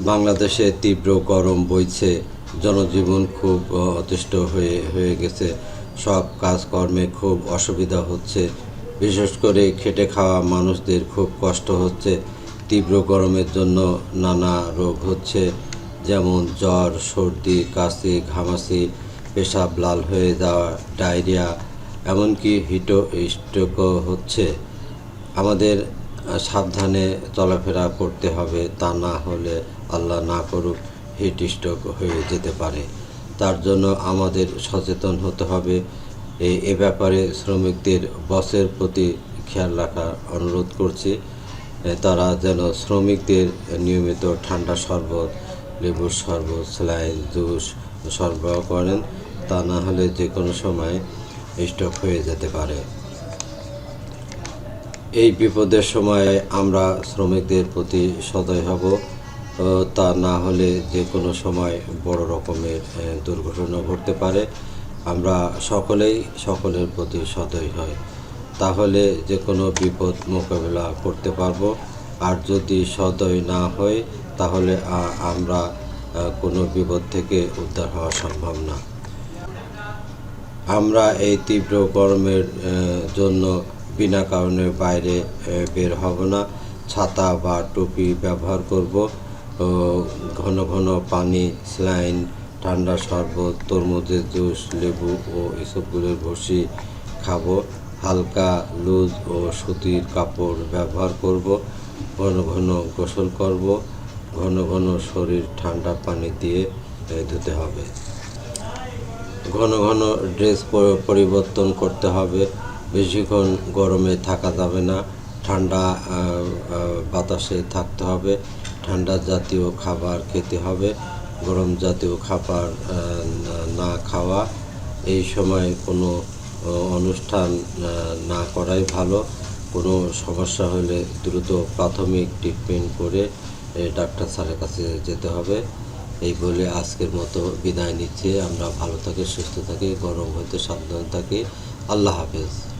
বাংলাদেশে তীব্র গরম বইছে, জনজীবন খুব অতিষ্ঠ হয়ে হয়ে গেছে। সব কাজকর্মে খুব অসুবিধা হচ্ছে। বিশেষ করে খেটে খাওয়া মানুষদের খুব কষ্ট হচ্ছে। তীব্র গরমের জন্য নানা রোগ হচ্ছে, যেমন জ্বর, সর্দি, কাশি, ঘামাচি, পেশাব লাল হয়ে যাওয়া, ডায়রিয়া, এমনকি হিটো স্ট্রোকও হচ্ছে। আমাদের সাবধানে চলাফেরা করতে হবে, তা না হলে আল্লাহ না করুক হিট স্ট্রোক হয়ে যেতে পারে। তার জন্য আমাদের সচেতন হতে হবে। এ ব্যাপারে শ্রমিকদের, বসের প্রতি খেয়াল রাখার অনুরোধ করছি। তারা যেন শ্রমিকদের নিয়মিত ঠান্ডা শরবত, লেবুর শরবত স্যালাইন জুস সরবরাহ করেন, তা না হলে যে কোনো সময় স্টক হয়ে যেতে পারে। এই বিপদের সময় আমরা শ্রমিকদের প্রতি সদয় হব। তা না হলে যে কোনো সময় বড় রকমের দুর্ঘটনা ঘটতে পারে। আমরা সকলেই সকলের প্রতি সদয় হই তাহলে যে কোনো বিপদ মোকাবেলা করতে পারব। আর যদি সদয় না হয়, তাহলে আমরা কোনো বিপদ থেকে উদ্ধার হওয়া সম্ভব না। আমরা এই তীব্র গরমের জন্য বিনা কারণে বাইরে বের হব না। ছাতা বা টুপি ব্যবহার করব। ঘন ঘন পানি, স্লাইন, ঠান্ডা শরবত, তরমুজের জুস, লেবু ও এসবগুলোর বসি খাব। হালকা লুজ ও সুতির কাপড় ব্যবহার করব। ঘন ঘন গোসল করব। ঘন ঘন শরীর ঠান্ডা পানি দিয়ে ধুতে হবে। ঘন ঘন ড্রেস পরিবর্তন করতে হবে। বেশিক্ষণ গরমে থাকা যাবে না। ঠান্ডা বাতাসে থাকতে হবে। ঠান্ডা জাতীয় খাবার খেতে হবে। গরম জাতীয় খাবার না- খাওয়া, এই সময় কোনো অনুষ্ঠান না করাই ভালো। কোনো সমস্যা হলে দ্রুত প্রাথমিক ট্রিটমেন্ট করে ডাক্তার স্যারের কাছে যেতে হবে। এই বলে আজকের মতো বিদায় নিচ্ছে। আমরা ভালো থাকি, সুস্থ থাকি, গরম হইতে সাবধান থাকি। আল্লাহ হাফেজ।